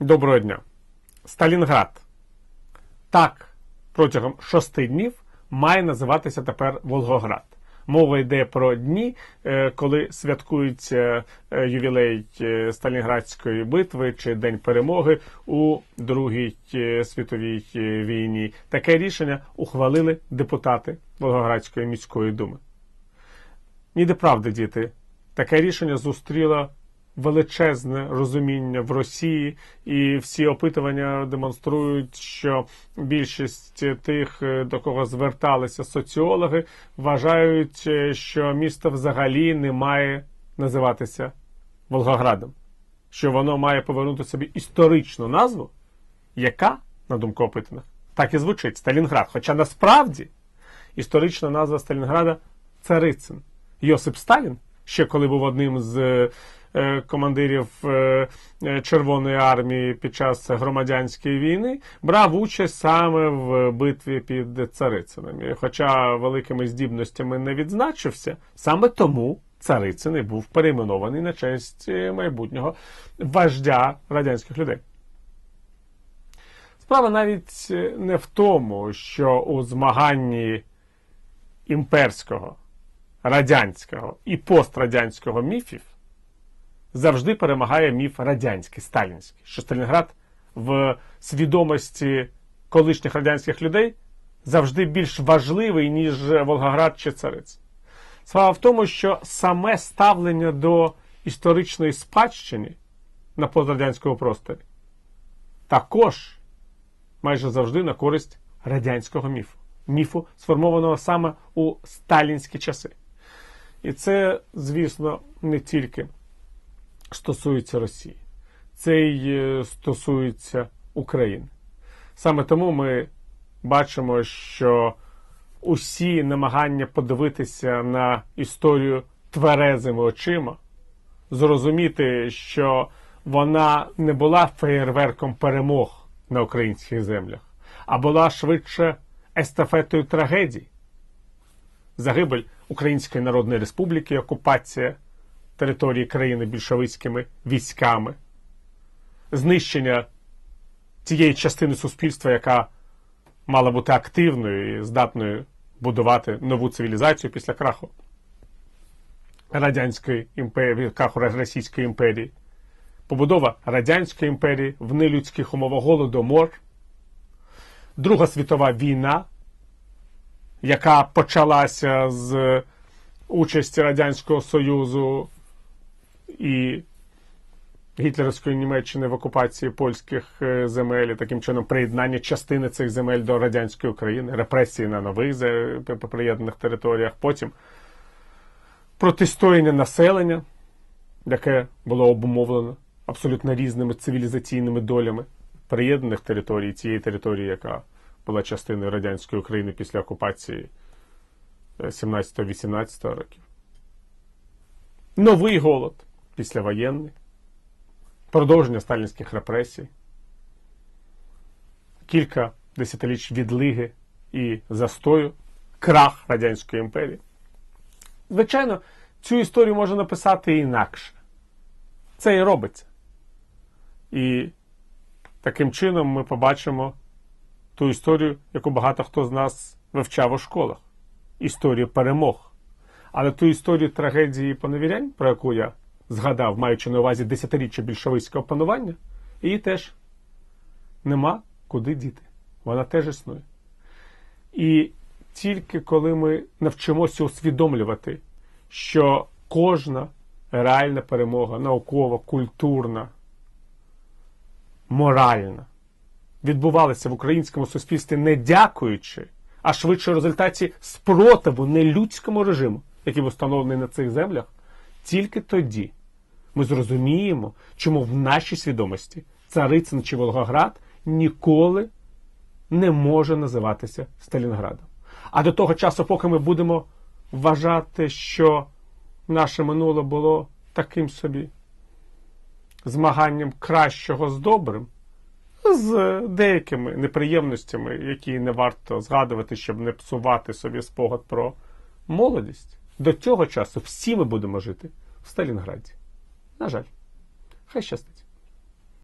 Доброго дня. Сталінград. Так, протягом шести днів має називатися тепер Волгоград. Мова йде про дні, е, коли святкується е, ювілей е, Сталінградської битви чи День перемоги у Другій світовій війні. Таке рішення ухвалили депутати Волгоградської міської думи. Ніде правди, діти. Таке рішення зустріло величезне розуміння в Росії, і всі опитування демонструють, що більшість тих, е, до кого зверталися соціологи, вважають, е, що місто взагалі не має називатися Волгоградом, що воно має повернути собі історичну назву, яка, на думку опитаних, так і звучить Сталінград. Хоча насправді історична назва Сталінграда Царицин. Йосип Сталін, ще коли був одним з е, командирів е, е, Червоної армії під час громадянської війни, брав участь саме в битві під Царицином. І Хоча великими здібностями не відзначився, саме тому Царицин був перейменований на честь е, майбутнього вождя радянських людей. Справа навіть е, не в тому, що у змаганні імперського, радянського і пострадянського міфів завжди перемагає міф радянський, сталінський, що Сталінград в свідомості колишніх радянських людей завжди більш важливий, ніж Волгоград чи Цариць. Справа в тому, що саме ставлення до історичної спадщини на пострадянському просторі також майже завжди на користь радянського міфу. Міфу, сформованого саме у сталінські часи. І це, звісно, не тільки стосується Росії, це й е, стосується України. Саме тому ми бачимо, що усі намагання подивитися на історію тверезими очима, зрозуміти, що вона не була феєрверком перемог на українських землях, а була швидше естафетою трагедій. Загибель Української Народної Республіки, окупація території країни більшовицькими військами, знищення тієї частини суспільства, яка мала бути активною і здатною будувати нову цивілізацію після краху Радянської імперії, краху Російської імперії, побудова Радянської імперії в нелюдських умовах голодомор, Друга світова війна, яка почалася з участі Радянського Союзу і гітлерівської Німеччини в окупації польських е, земель, і таким чином приєднання частини цих земель до радянської України, репресії на нових приєднаних територіях, потім протистояння населення, яке було обумовлено абсолютно різними цивілізаційними долями приєднаних територій, цієї території, яка була частиною радянської України після окупації е, 17-18 років. Новий голод післявоєнний, продовження сталінських репресій, кілька десятиліть відлиги і застою, крах Радянської імперії. Звичайно, цю історію можна написати інакше. Це і робиться. І таким чином ми побачимо ту історію, яку багато хто з нас вивчав у школах. Історію перемог. Але ту історію трагедії поневірянь, про яку я згадав, маючи на увазі десятиріччя більшовицького панування, її теж нема куди діти. Вона теж існує. І тільки коли ми навчимося усвідомлювати, що кожна реальна перемога, наукова, культурна, моральна, відбувалася в українському суспільстві не дякуючи, а швидше в результаті спротиву нелюдському режиму, який був встановлений на цих землях, тільки тоді ми зрозуміємо, чому в нашій свідомості Царицин чи Волгоград ніколи не може називатися Сталінградом. А до того часу, поки ми будемо вважати, що наше минуле було таким собі змаганням кращого з добрим, з деякими неприємностями, які не варто згадувати, щоб не псувати собі спогад про молодість. До цього часу всі ми будемо жити в Сталінграді. На жаль, хай щастить.